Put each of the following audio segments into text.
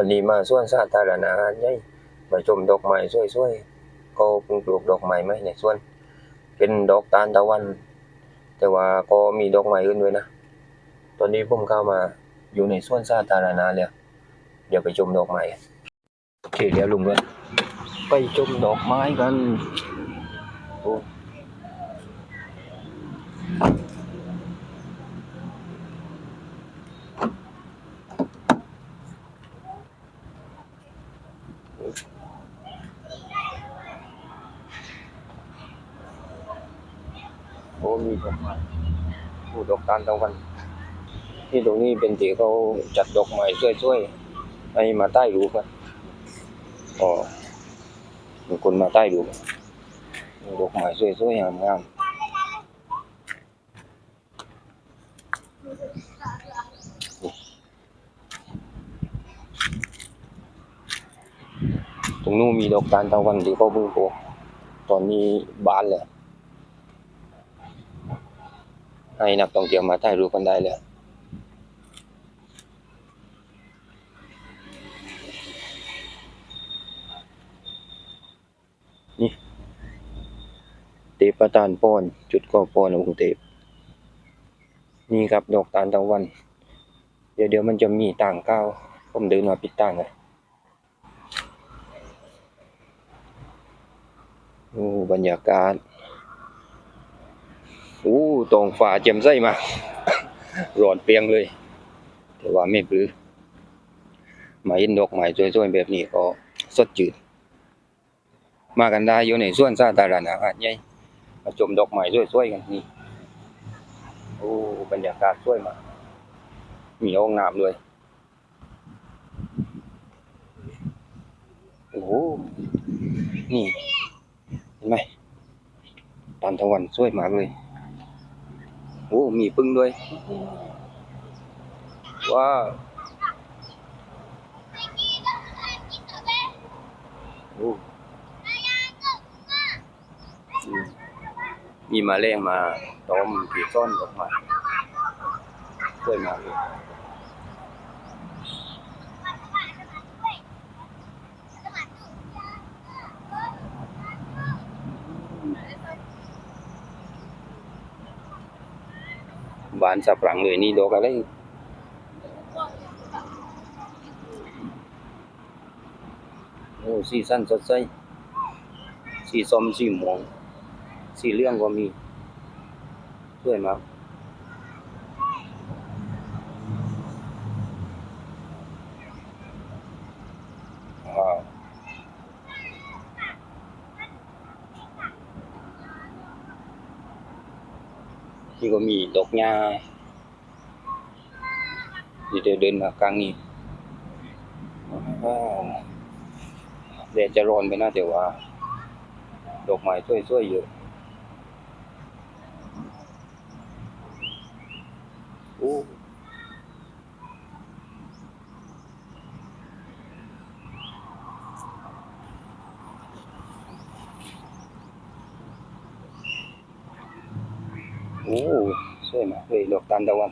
วันนี้มาสวนสาธารณะใหญ่มาชมดอกไม้สวยๆก็เพิ่งปลูกดอกไม้ไหมในสวน เป็นดอกตาลตะวัน แต่ว่าก็มีดอกไม้อื่นด้วยนะ ตอนนี้ผมเข้ามาอยู่ในสวนสาธารณะแล้วเดี๋ยวไปชมดอกไม้กันโอเคเดี๋ยวลุงด้วยไปชมดอกไม้กันโอ้ โอ้มีดอกไม้โอ้ดอกตาลตะวัน ที่ตรงนี้เป็นที่เขาจัดดอกไม้สวยๆให้มาใต้รูปกันอ๋อมีคนมาใต้รูปดอกไม้สวยๆงามๆตรงนู้นมีดอกตาลตะวันที่เขาเพิ่งปลูกตอนนี้บานแล้ว ให้นักท่องเที่ยวมาถ่ายรูปกันได้เลยนี่เตปประตานป้อน จุดก่อป้อนองเทพนี่ครับดอกตาลตะวัน เดี๋ยวเดี๋ยวมันจะมีต่างก้าวผมเดินมาปิดต่างเลยโอ้บรรยากาศ โอ้ตรงฝ่าแจ่มใสมาร้อนเปียงเลย แต่ว่าไม่ปลือมาเห็นดอกไม้สวยๆแบบนี้ก็สดจืด มากันได้อยู่ในส่วนสาธารณะอาดใหญ่มาชมดอกไม้สวยๆกันนี่โอ้บรรยากาศสวยมากมีห้องน้ำด้วยโอ้นี่เห็นไหมตานตะวันสวยมากเลย โอ้มีพึ่งด้วย ว้าวโอ้มีมาแรงมาตอมผีซ่อนออกมาสวยมาเลย บานสับหลังเลยนี่ดอกอะไรโอ้สีสันสดใสสีส้มสีม่วงสีเหลืองก็มีสวยมากว้าว นี่ก็มีดอกหญ้าที่เดินมากลางนี้ว้าวแดดจะร้อนไปนะแต่ว่า ดอกไม้สวยๆเยอะโอ้ โอ้สวยมากเลยดอกตาลตะวัน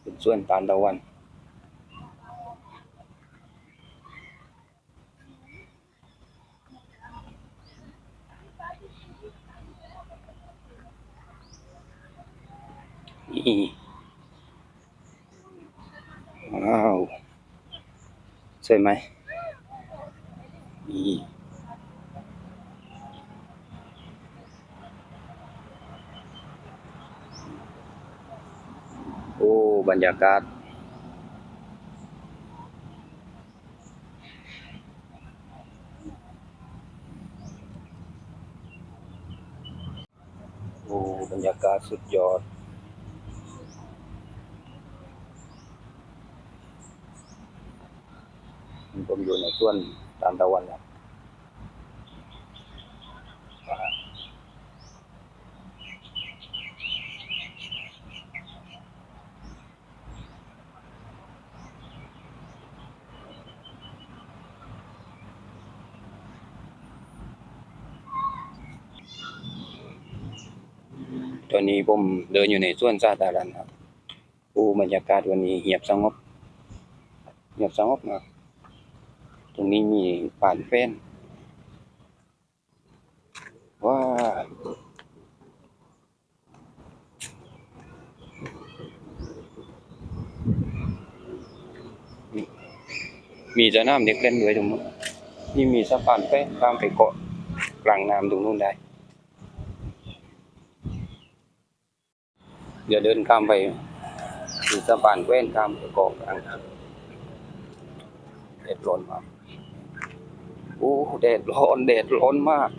เป็นสวนตาลตะวันนี่ว้าวสวยไหมนี่โอ้ บรรยากาศ โอ้ บรรยากาศสุดยอดผมอยู่ในส่วนตามตะวันครับ ตอนนี้ผมเดินอยู่ในส่วนสาธารณะโอ้บรรยากาศวันนี้เงียบสงบเงียบสงบมากตรงนี้มีป่านแฟนว้ามีมีสนามเด็กเล่นด้วยตรงนู้นนี่มีสะพานแฟนข้ามไปเกาะกลางน้ำตรงนู้นได้ เดี๋ยวเดินข้ามไปมีสะพานแว่นข้ามไปกองกลางน้ำแดดร้อนมากโอ้แดดร้อนแดดร้อนมาก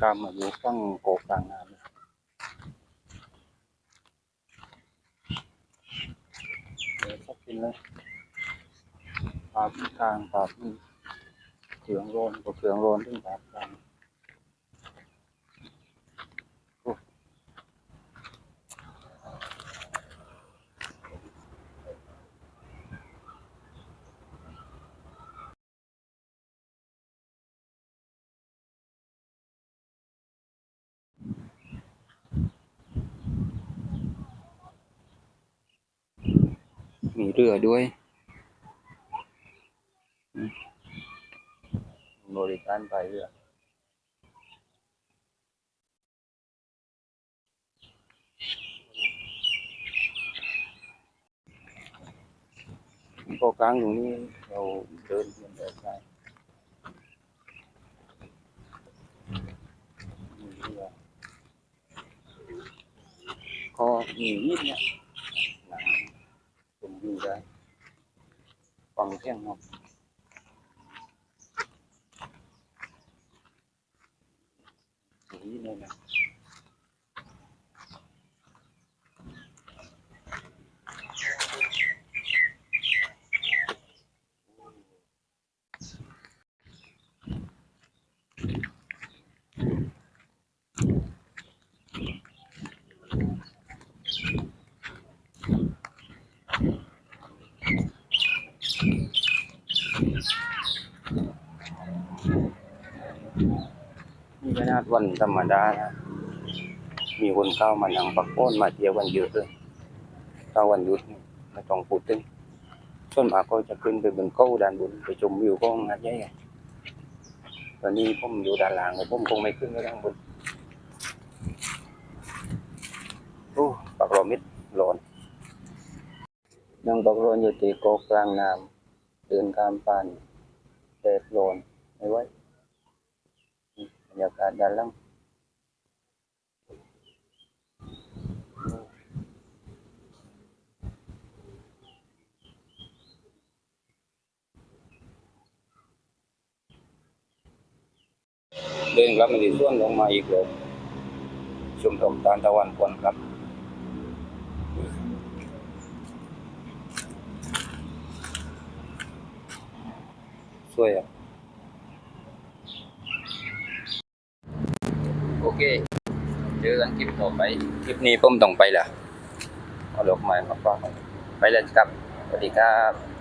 ข้ามมาอยู่ข้างโกกลางน้ำเดี๋ยวสักกินเลยปลาที่ทางปลาที่เขืองโรนกับเขืองโรนที่ปลาทาง มีเรือด้วยอืมบริการไปเรือก็ก เสียงเนาะนี่เนี่ยนะ ขนาดวันธรรมดานะ มีคนเข้ามานั่งปักโป้นมาเที่ยวกันเยอะเลยถ้าวันหยุดไม่ต้องพูดถึงส่วนมากก็จะขึ้นไปบนเขาด้านบนไปชมวิวของหาดใหญ่ไงตอนนี้ผมอยู่ด้านล่างผมคงไม่ขึ้นไปด้านบนโอ้ปักรอมิดร้อนนั่งปักร้อนอยู่ตีโกกลางน้ำเดินข้ามปานแดดร้อนไม่ไหว รรยากาศด้านล่างเดินครับมันจะส่วนลงมาอีกเลยชมทมตานตะวันคนครับสวยอะ เค เจอกันคลิปต่อไป คลิปนี้ผมต้องไปละเอาลกไม้มาฝากไปเลยครับ สวัสดีครับ